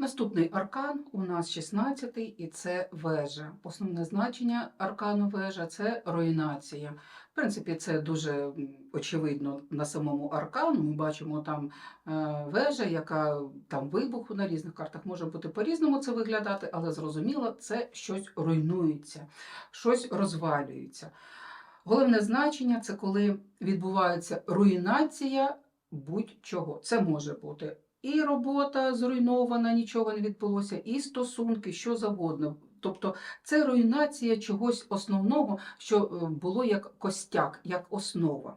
Наступний аркан у нас 16-й, і це вежа. Основне значення аркану вежа це руйнація. В принципі, це дуже очевидно на самому аркану. Ми бачимо там е, вежа, яка там вибуху на різних картах може бути по-різному це виглядати, але зрозуміло, це щось руйнується, щось розвалюється. Головне значення це коли відбувається руйнація будь-чого. Це може бути і робота зруйнована, нічого не відбулося, і стосунки, що завгодно. Тобто це руйнація чогось основного, що е, було як костяк, як основа.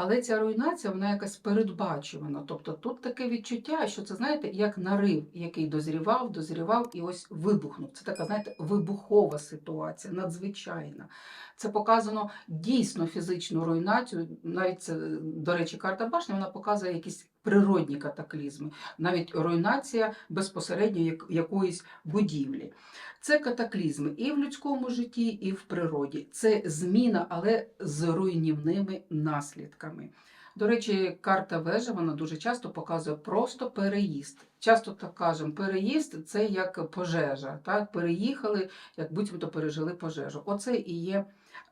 Але ця руйнація, вона якась передбачувана. Тобто тут таке відчуття, що це, знаєте, як нарив, який дозрівав, дозрівав і ось вибухнув. Це така, знаєте, вибухова ситуація, надзвичайна. Це показано дійсно фізичну руйнацію. Навіть це, до речі, карта башні вона показує якісь природні катаклізми, навіть руйнація безпосередньо як- якоїсь будівлі. Це катаклізми і в людському житті, і в природі. Це зміна, але з руйнівними наслідками. До речі, карта вежа вона дуже часто показує просто переїзд. Часто так кажемо, переїзд це як пожежа. Так? Переїхали, як буцімто пережили пожежу. Оце і є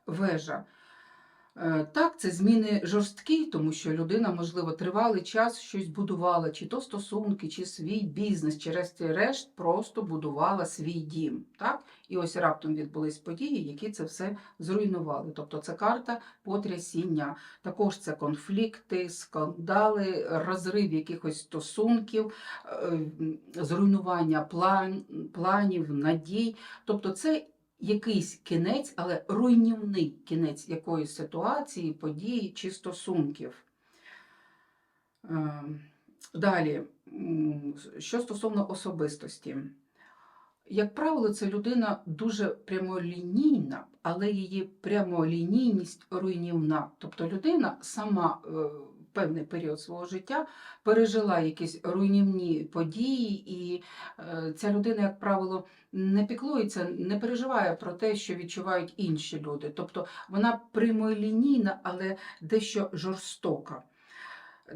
вежа. Е, Так, це зміни жорсткі, тому що людина, можливо, тривалий час щось будувала, чи то стосунки, чи свій бізнес, чи решті-решт просто будувала свій дім. Так? І ось раптом відбулись події, які це все зруйнували. Тобто це карта потрясіння. Також це конфлікти, скандали, розрив якихось стосунків, е, зруйнування план, планів, надій. Тобто це якийсь кінець, але руйнівний кінець якоїсь ситуації, події чи стосунків. Е, Далі, що стосовно особистості. Як правило, це людина дуже прямолінійна, але її прямолінійність руйнівна. Тобто людина сама е, певний період свого життя пережила якісь руйнівні події, і е, ця людина, як правило, не піклується, не переживає про те, що відчувають інші люди. Тобто вона прямолінійна, але дещо жорстока.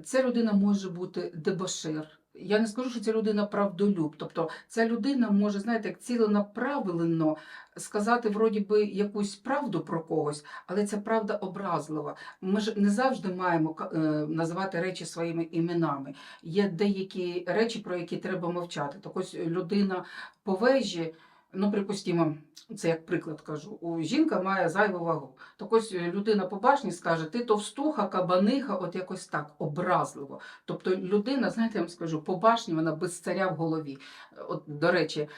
Ця людина може бути дебошир. Я не скажу, що ця людина правдолюб. Тобто ця людина може, знаєте, як ціленаправлено сказати вроді би якусь правду про когось, але ця правда образлива. Ми ж не завжди маємо е, називати речі своїми іменами. Є деякі речі, про які треба мовчати. Так ось людина по вежі. Ну, припустімо, це як приклад кажу. У жінка має зайву вагу. Так ось е, людина по башні скаже, ти товстуха, кабаниха, от якось так, образливо. Тобто людина, знаєте, я вам скажу, по башні вона без царя в голові. От, до речі,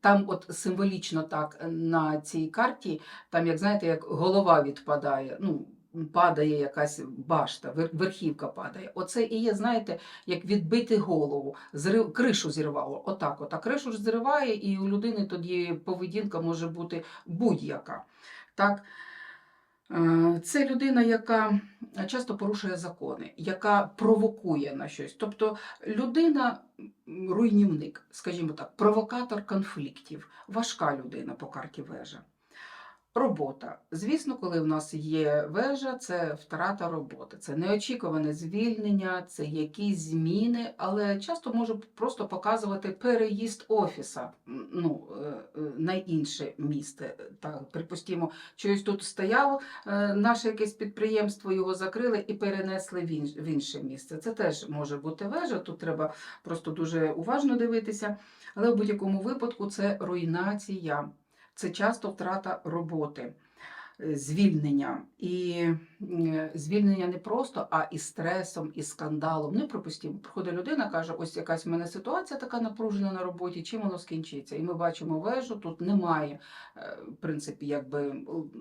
там от символічно так на цій карті, там, як знаєте, як голова відпадає. Ну, Падає якась башта, верхівка падає. Оце і є, знаєте, як відбити голову, зрив, кришу зірвало. Отак, от. А кришу ж зриває, і у людини тоді поведінка може бути будь-яка. Так? Е, Це людина, яка часто порушує закони, яка провокує на щось. Тобто людина руйнівник, скажімо так, провокатор конфліктів, важка людина по карті вежа. Робота. Звісно, коли в нас є вежа, це втрата роботи, це неочікуване звільнення, це якісь зміни, але часто може просто показувати переїзд офіса ну, е, е, на інше місце. Так, припустімо, щось тут стояло е, наше якесь підприємство, його закрили і перенесли в інше місце. Це теж може бути вежа. Тут треба просто дуже уважно дивитися. Але в будь-якому випадку це руйнація це часто втрата роботи, е, звільнення. І е, звільнення не просто, а і стресом, і скандалом. Ну, пропустимо. приходить людина, каже, ось якась в мене ситуація така напружена на роботі, чим воно скінчиться. І ми бачимо вежу, тут немає, е, в принципі, якби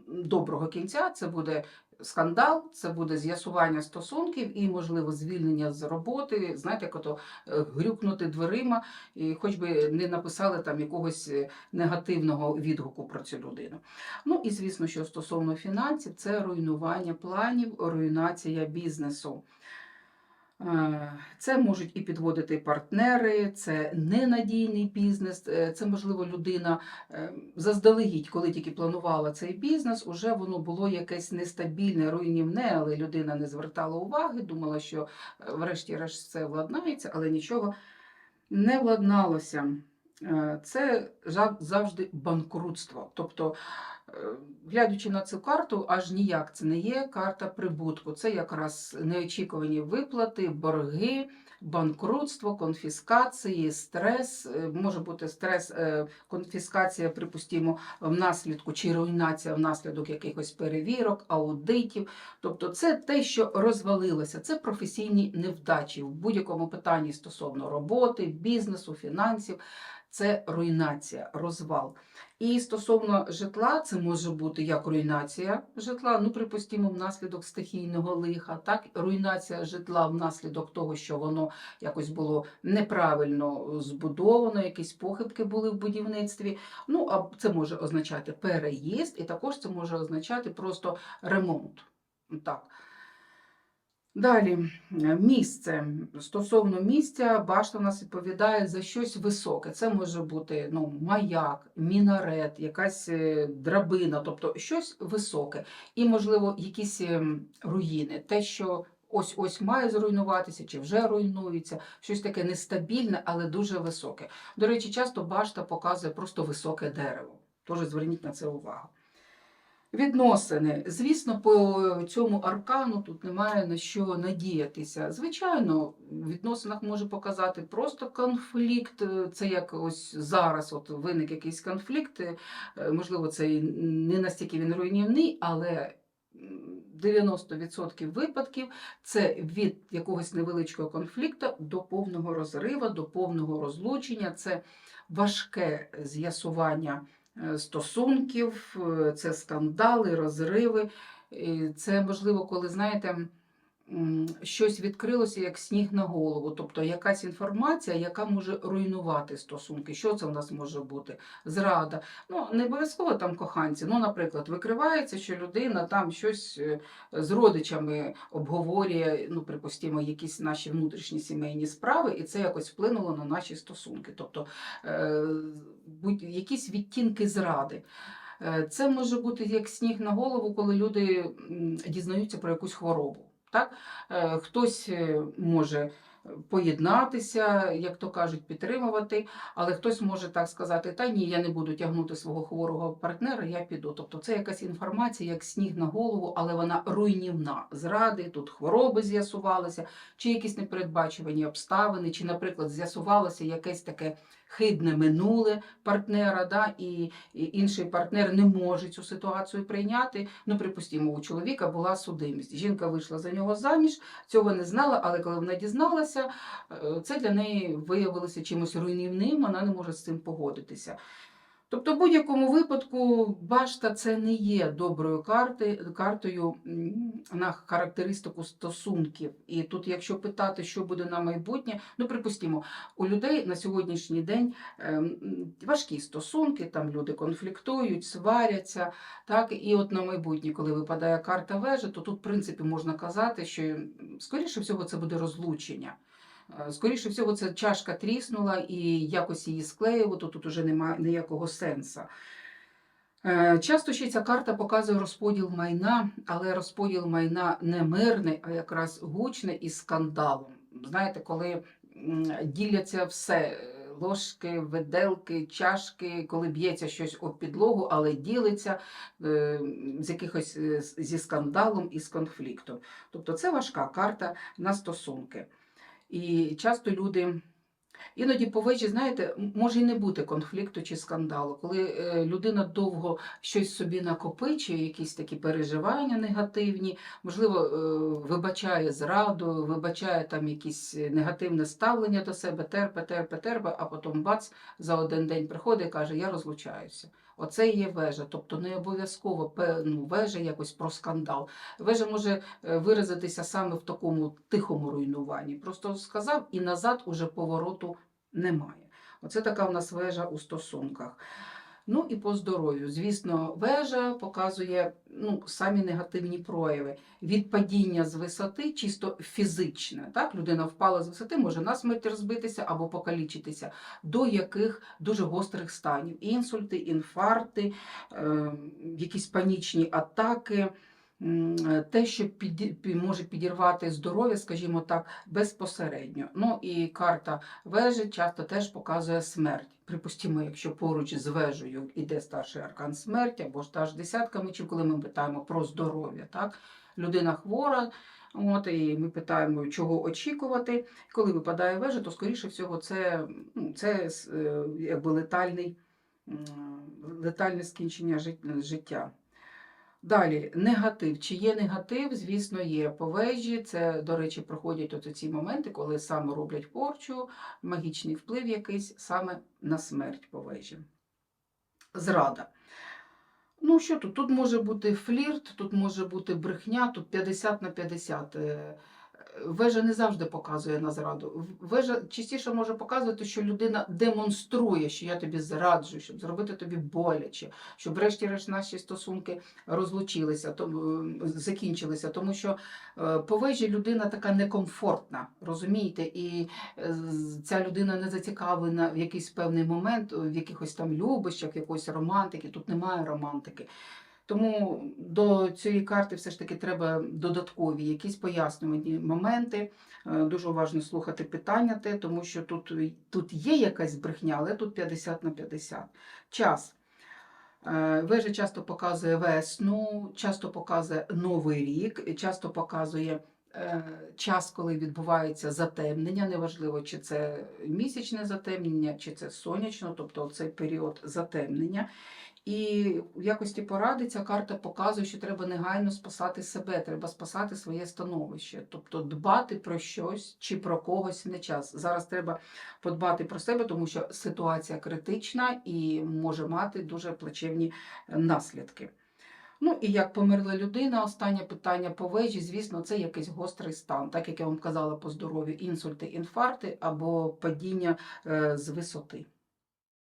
доброго кінця. Це буде скандал, це буде з'ясування стосунків і, можливо, звільнення з роботи. Знаєте, як ото е, грюкнути дверима, і хоч би не написали там якогось е, негативного відгуку про цю людину. Ну і звісно, що стосовно фінансів, це руйнування планів, руйнація бізнесу. Е, Це можуть і підводити партнери, це ненадійний бізнес, е, це, можливо, людина е, заздалегідь, коли тільки планувала цей бізнес, уже воно було якесь нестабільне, руйнівне, але людина не звертала уваги, думала, що врешті-решт все владнається, але нічого не владналося. Це завжди банкрутство. Тобто, е, глядячи на цю карту, аж ніяк це не є карта прибутку. Це якраз неочікувані виплати, борги, банкрутство, конфіскації, стрес. Е, Може бути стрес, е, конфіскація, припустимо, внаслідку чи руйнація внаслідок якихось перевірок, аудитів. Тобто, це те, що розвалилося, це професійні невдачі в будь-якому питанні стосовно роботи, бізнесу, фінансів. Це руйнація, розвал. І стосовно житла, це може бути як руйнація житла, ну, припустимо, внаслідок стихійного лиха, так, руйнація житла внаслідок того, що воно якось було неправильно збудовано, якісь похибки були в будівництві. Ну, а це може означати переїзд, і також це може означати просто ремонт. Так. Далі, е, місце. Стосовно місця, башта у нас відповідає за щось високе. Це може бути ну, маяк, мінарет, якась е, драбина, тобто щось високе. І, можливо, якісь ем, руїни. Те, що ось-ось має зруйнуватися, чи вже руйнується, щось таке нестабільне, але дуже високе. До речі, часто башта показує просто високе дерево. Тож зверніть на це увагу. Відносини. Звісно, по цьому аркану тут немає на що надіятися. Звичайно, в відносинах може показати просто конфлікт. Це як ось зараз от виник якийсь конфлікт. е, Можливо, це і не настільки він руйнівний, але 90% випадків це від якогось невеличкого конфлікту до повного розриву, до повного розлучення. Це важке з'ясування стосунків, е, це скандали, розриви. Це можливо, коли знаєте. Щось відкрилося як сніг на голову, тобто якась інформація, яка може руйнувати стосунки. Що це в нас може бути? Зрада. Ну, не обов'язково там коханці. Ну, наприклад, викривається, що людина там щось е, з родичами обговорює, ну, припустимо, якісь наші внутрішні сімейні справи, і це якось вплинуло на наші стосунки. Тобто е, якісь відтінки зради. Е, Це може бути як сніг на голову, коли люди дізнаються про якусь хворобу. Так? Е, Хтось е, може поєднатися, як то кажуть, підтримувати, але хтось може так сказати: та ні, я не буду тягнути свого хворого партнера, я піду. Тобто це якась інформація, як сніг на голову, але вона руйнівна. Зради, тут хвороби з'ясувалися, чи якісь непередбачувані обставини, чи, наприклад, з'ясувалося якесь таке хибне минуле партнера, да, і, інший партнер не може цю ситуацію прийняти. Ну, припустимо, у чоловіка була судимість. Жінка вийшла за нього заміж, цього не знала, але коли вона дізналася, е, це для неї виявилося чимось руйнівним, вона не може з цим погодитися. Тобто, в будь-якому випадку, башта це не є доброю карти, картою на характеристику стосунків. І тут, якщо питати, що буде на майбутнє, ну припустимо, у людей на сьогоднішній день ем, важкі стосунки, там люди конфліктують, сваряться. Так, і от на майбутнє, коли випадає карта вежі, то тут, в принципі, можна казати, що скоріше всього це буде розлучення. Е, Скоріше всього, це чашка тріснула і якось її склеювати, тут уже немає ніякого сенсу. Е, Часто ще ця карта показує розподіл майна, але розподіл майна не мирний, а якраз гучний і скандалом. Знаєте, коли діляться все. е, Ложки, виделки, чашки, коли б'ється щось об підлогу, але ділиться з якихось зі скандалом і з конфліктом. Тобто це важка карта на стосунки. І часто люди. Іноді по вежі, знаєте, може і не бути конфлікту чи скандалу, коли е, людина довго щось собі накопичує, якісь такі переживання негативні, можливо, е, вибачає зраду, вибачає там якісь е, негативне ставлення до себе, терпе, терпе, терпе, а потім бац, за один день приходить і каже, я розлучаюся. Оце є вежа. Тобто не обов'язково ну, вежа якось про скандал. Вежа може е, виразитися саме в такому тихому руйнуванні. Просто сказав і назад уже повороту немає. Оце така в нас вежа у стосунках. Ну і по здоров'ю. Звісно, вежа показує ну, самі негативні прояви. Від падіння з висоти, чисто фізичне. Так? Людина впала з висоти, може насмерть розбитися або покалічитися, до яких дуже гострих станів. Інсульти, інфаркти, е, якісь панічні атаки. Е, те, що піді- пі- може підірвати здоров'я, скажімо так, безпосередньо. Ну і карта вежі часто теж показує смерть. Припустимо, якщо поруч з вежею йде старший аркан смерті або ж та ж десятка мечів, коли ми питаємо про здоров'я, так? людина хвора. От, і ми питаємо, чого очікувати. Коли випадає вежа, то скоріше всього це, ну, це е, якби летальний, летальне скінчення життя. Далі, негатив. Чи є негатив? Звісно, є по вежі. Це, до речі, проходять от ці моменти, коли саме роблять порчу, магічний вплив якийсь саме на смерть по вежі. Зрада. Ну, що тут? Тут може бути флірт, тут може бути брехня, тут 50 на 50. Вежа не завжди показує на зраду. Вежа частіше може показувати, що людина демонструє, що я тобі зраджую, щоб зробити тобі боляче, щоб врешті-решт наші стосунки розлучилися, то, закінчилися. Тому що е, по вежі людина така некомфортна, розумієте? І е, ця людина не зацікавлена в якийсь певний момент, в якихось там любощах, якоїсь романтики. Тут немає романтики. Тому до цієї карти все ж таки треба додаткові якісь пояснювані моменти. Е, Дуже уважно слухати питання, те, тому що тут, тут є якась брехня, але тут 50 на 50. Час. Е, Вежа часто показує весну, часто показує Новий рік, часто показує е, час, коли відбувається затемнення. Неважливо, чи це місячне затемнення, чи це сонячно, тобто цей період затемнення. І в якості поради ця карта показує, що треба негайно спасати себе, треба спасати своє становище, тобто дбати про щось чи про когось не час. Зараз треба подбати про себе, тому що ситуація критична і може мати дуже плачевні наслідки. Ну і як померла людина, останнє питання по вежі, звісно, це якийсь гострий стан, так як я вам казала по здоров'ю, інсульти, інфаркти або падіння е, з висоти.